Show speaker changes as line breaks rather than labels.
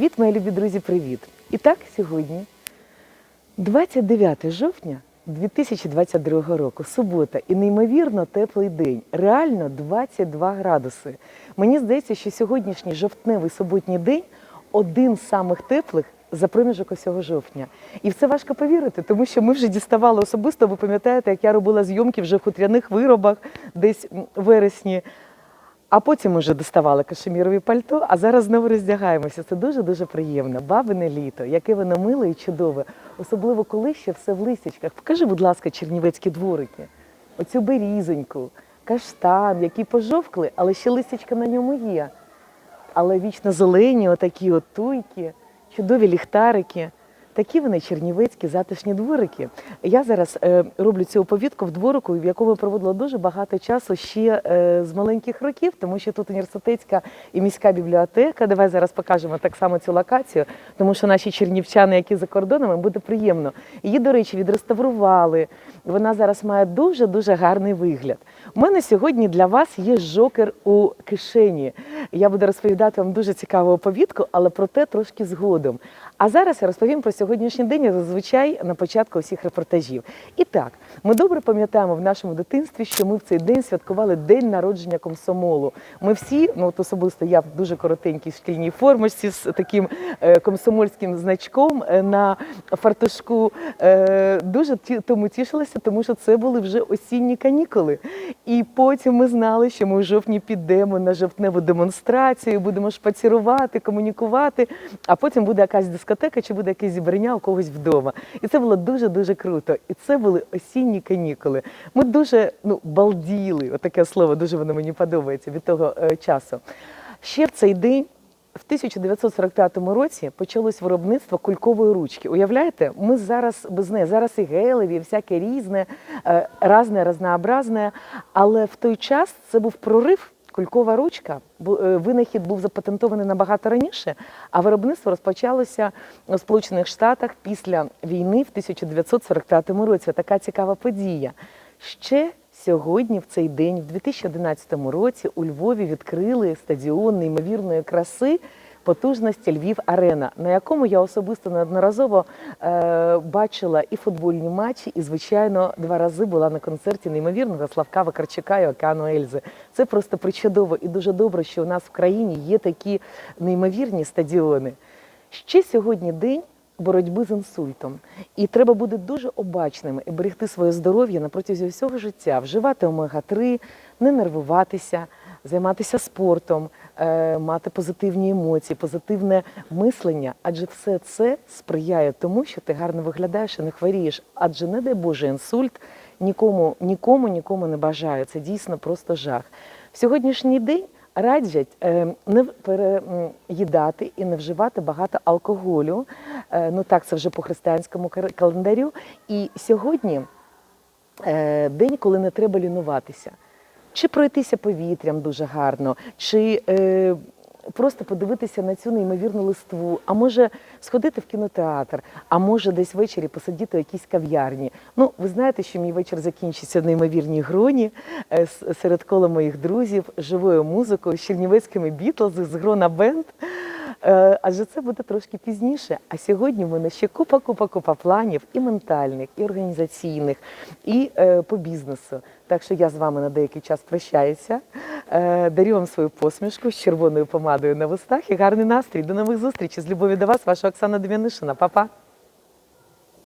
Привіт, мої любі друзі, привіт! І так, сьогодні, 29 жовтня 2022 року, субота, і неймовірно теплий день. Реально 22 градуси. Мені здається, що сьогоднішній жовтневий суботній день один з самих теплих за проміжок усього жовтня. І в це важко повірити, тому що ми вже діставали особисто. Ви пам'ятаєте, як я робила зйомки вже в хутряних виробах десь в вересні. А потім вже доставали кашемірові пальто, а зараз знову роздягаємося. Це дуже-дуже приємно. Бабине літо, яке воно миле і чудове. Особливо коли ще все в листячках. Покажи, будь ласка, чернівецькі дворики. Оцю берізоньку, каштан, які пожовкли, але ще листячка на ньому є. Але вічно зелені, отакі от туйки, чудові ліхтарики. Такі вони чернівецькі затишні дворики. Я зараз е, роблю цю оповідку в дворику, в якому проводила дуже багато часу ще е, з маленьких років, тому що тут університетська і міська бібліотека. Давай зараз покажемо так само цю локацію, тому що наші чернівчани, які за кордонами, буде приємно. Її, до речі, відреставрували. Вона зараз має дуже дуже гарний вигляд. У мене сьогодні для вас є жокер у кишені. Я буду розповідати вам дуже цікаву оповідку, але про те трошки згодом. А зараз я розповім про сьогоднішній день, як зазвичай на початку всіх репортажів. І так, ми добре пам'ятаємо в нашому дитинстві, що ми в цей день святкували день народження комсомолу. Ми всі, ну от особисто я в дуже коротенькій шкільній формочці з таким е, комсомольським значком е, на фартушку, е, дуже тому тішилися, тому що це були вже осінні канікули. І потім ми знали, що ми в жовтні підемо на жовтневу демонстрацію, будемо шпацірувати, комунікувати, а потім буде якась дискотека чи буде якесь зібрання у когось вдома. І це було дуже-дуже круто. І це були осінні канікули. Ми дуже ну, балділи, отаке слово, дуже воно мені подобається від того е, часу. Ще в цей день. В 1945 році почалось виробництво кулькової ручки. Уявляєте, ми зараз без неї зараз і гелеві, і всяке різне, е, разне, разнообразне. Але в той час це був прорив. Кулькова ручка е, винахід був запатентований набагато раніше, а виробництво розпочалося у Сполучених Штатах після війни в 1945 році. Така цікава подія. Ще сьогодні, в цей день, в 2011 році, у Львові відкрили стадіон неймовірної краси. Потужності Львів Арена, на якому я особисто неодноразово е, бачила і футбольні матчі, і, звичайно, два рази була на концерті неймовірного Славка Вакарчука і Океану Ельзи. Це просто причудово і дуже добре, що у нас в країні є такі неймовірні стадіони. Ще сьогодні день боротьби з інсультом. І треба бути дуже обачними і берегти своє здоров'я на протязі всього життя, вживати омега-3, не нервуватися, займатися спортом, е, мати позитивні емоції, позитивне мислення. Адже все це сприяє тому, що ти гарно виглядаєш і не хворієш. Адже, не дай Боже, інсульт нікому, нікому, нікому не бажаю. Це дійсно просто жах. В сьогоднішній день раджать е, не переїдати і не вживати багато алкоголю. Е, Ну так, це вже по християнському календарю. І сьогодні день, коли не треба лінуватися. Чи пройтися повітрям дуже гарно, чи е, просто подивитися на цю неймовірну листву, а може сходити в кінотеатр, а може десь ввечері посидіти в якійсь кав'ярні. Ну, ви знаєте, що мій вечір закінчиться в неймовірній гроні е, серед кола моїх друзів, живою музикою, з чернівецькими бітлзи, з грона бенд. Е, Адже це буде трошки пізніше. А сьогодні в мене ще купа, купа, купа планів і ментальних, і організаційних, і е, по бізнесу. Так що я з вами на деякий час прощаюся. Е, дарю вам свою посмішку з червоною помадою на вустах і гарний настрій. До нових зустрічей. З любові до вас, ваша Оксана Дем'янишина. Па-па.